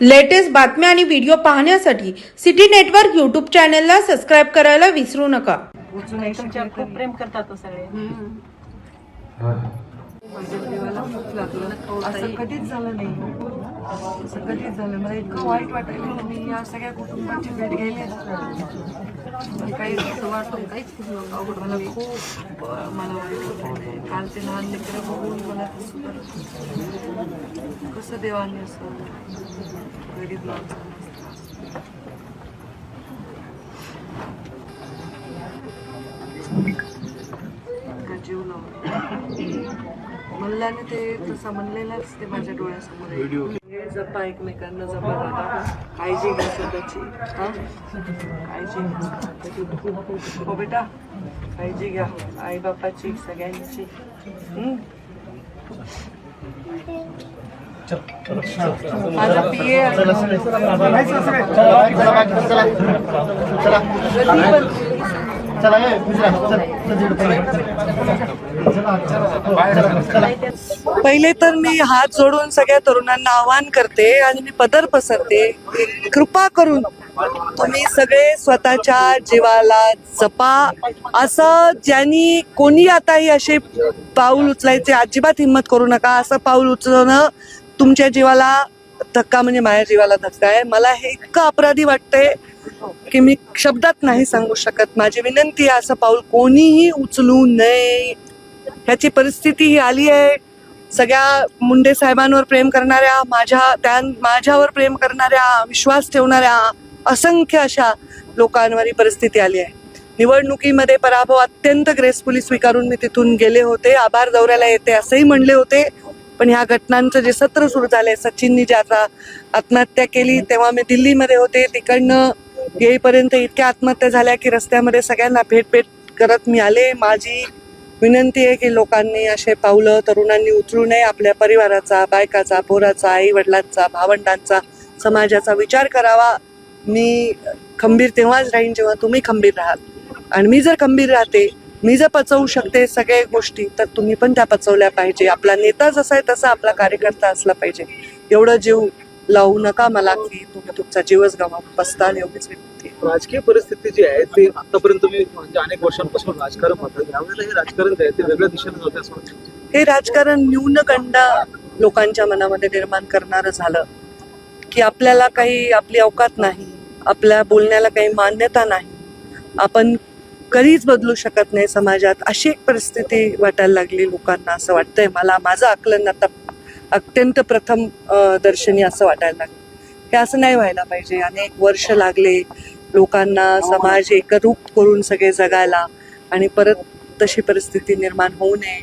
Latest बातम्या आणि video पाहण्यासाठी सिटी नेटवर्क यूट्यूब चॅनलला सबस्क्राईब करायला विसरू नका. तुमच्यावर खूप प्रेम करतात तो सगळे. माझ्या जीवाला खूप लागलं असं कधीच झालं नाही. असं कधीच झालं मला इतकं वाईट वाटायला की मी या सगळ्या कुटुंबाची भेट घ्यायला काही असं वाटलं काहीच अवघड मला खूप मला वाईट काल ते लहान लेकरं बघून मला कसं देवाने असं? गरीब का जीव लावला? मल्लाने ते तसं म्हणलेलंच ते माझ्या डोळ्यासमोर आहे. जपा एकमेकांना जपा दादा. काळजी घ्या स्वतःची हा? काळजी घ्या हो बेटा. काळजी घ्या. आई बापाची सगळ्यांची. हम्म? माझा पिये पहिले तर मी हात जोडून सगळ्या तरुणांना आवाहन करते आणि मी पदर पसरते. कृपा करून तुम्ही सगळे स्वतःच्या जीवाला जपा. असं ज्यांनी कोणी आताही असे पाऊल उचलायचे अजिबात हिंमत करू नका. असं पाऊल उचलणं तुमच्या जीवाला धक्का म्हणजे माझ्या जीवाला धक्का आहे. मला हे इतकं अपराधी वाटतंय की मी शब्दात नाही सांगू शकत. माझी विनंती आहे असं पाऊल कोणीही उचलू नये. ह्याची परिस्थिती ही आली आहे. सगळ्या मुंडे साहेबांवर प्रेम करणाऱ्या माझ्या त्या माझ्यावर प्रेम करणाऱ्या विश्वास ठेवणाऱ्या असंख्य अशा लोकांवर ही परिस्थिती आली आहे. निवडणुकीमध्ये पराभव अत्यंत ग्रेसफुली स्वीकारून मी तिथून गेले होते. आभार दौऱ्याला येते असंही म्हणले होते. पण ह्या घटनांचं जे सत्र सुरू झालंय सचिननी जे आता आत्महत्या केली तेव्हा मी दिल्लीमध्ये होते. तिकडनं येईपर्यंत इतक्या आत्महत्या झाल्या की रस्त्यामध्ये सगळ्यांना भेट भेट करत मी आले. माझी विनंती आहे की लोकांनी असे पावलं तरुणांनी उचलू नये आपल्या परिवाराचा बायकाचा पोराचा आई वडिलांचा भावंडांचा समाजाचा विचार करावा. मी खंबीर तेव्हाच राहीन जेव्हा तुम्ही खंबीर राहाल. आणि मी जर खंबीर राहते मी जर पचवू शकते सगळ्या गोष्टी तर तुम्ही पण त्या पचवल्या पाहिजे. आपला नेता जसा आहे तसा आपला कार्यकर्ता असला पाहिजे. एवढं जीव लावू नका मला की तुम्ही तुमचा जीवच गमा बसताल एवढीच. विनंती राजकीय परिस्थिती जी आहे ते आतापर्यंत तुम्ही म्हणजे अनेक वर्षांपासून राजकारण पाहता यावेळेला हे राजकारण जे आहे ते वेगळ्या दिशेने जाते असं वाटतं. हे राजकारण न्यूनगंड लोकांच्या मनामध्ये निर्माण करणारं झालं. की आपल्याला काही आपली अवकात नाही आपल्या बोलण्याला काही मान्यता नाही. आपण कधीच बदलू शकत नाही समाजात अशी एक परिस्थिती वाटायला लागली लोकांना असं वाटतंय. मला माझं आकलन आता अत्यंत प्रथम दर्शनी असं वाटायला लागलं. हे असं नाही व्हायला पाहिजे. अनेक वर्ष लागले लोकांना समाज एकरूप करून सगळे जगायला आणि परत तशी परिस्थिती निर्माण होऊ नये.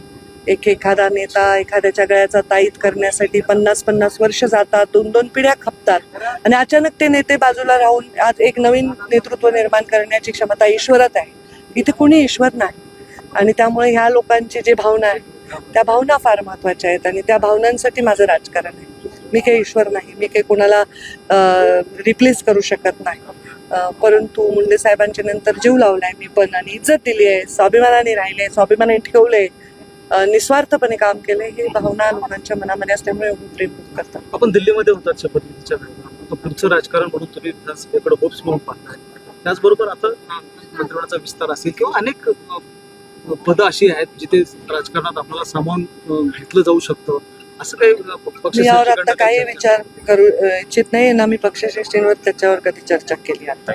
एक एखादा नेता एखाद्याच्या गळ्याचा ताईत करण्यासाठी पन्नास पन्नास वर्ष जातात दोन दोन पिढ्या खपतात आणि अचानक ते नेते बाजूला राहून आज एक नवीन नेतृत्व निर्माण करण्याची क्षमता ईश्वरात आहे. इथे कोणी ईश्वर नाही आणि त्यामुळे ह्या लोकांची जी भावना आहे त्या भावना फार महत्त्वाच्या आहेत आणि त्या भावनांसाठी माझं राजकारण आहे. मी काही ईश्वर नाही मी काही कोणाला रिप्लेस करू शकत नाही. परंतु मुंडे साहेबांच्या नंतर जीव लावलाय मी पण आणि इज्जत दिली आहे स्वाभिमानाने राहिले स्वाभिमानाने ठेवले निस्वार्थपणे काम केलंय हे भावना लोकांच्या मनामध्ये असल्यामुळे प्रेम करतात. आपण दिल्लीमध्ये होतात शपथविधीच्या वेळेला. पुढचं राजकारण म्हणून तुम्ही विधानसभेकडे होप्स म्हणून पाहताय. त्याचबरोबर आता मंत्रिमंडळाचा विस्तार असेल किंवा अनेक पदं अशी आहेत जिथे राजकारणात आपल्याला सामावून घेतलं जाऊ शकतं. असं काही यावर आता काही विचार करू इच्छित नाही ना मी पक्षश्रेष्ठींवर त्याच्यावर कधी चर्चा केली आता.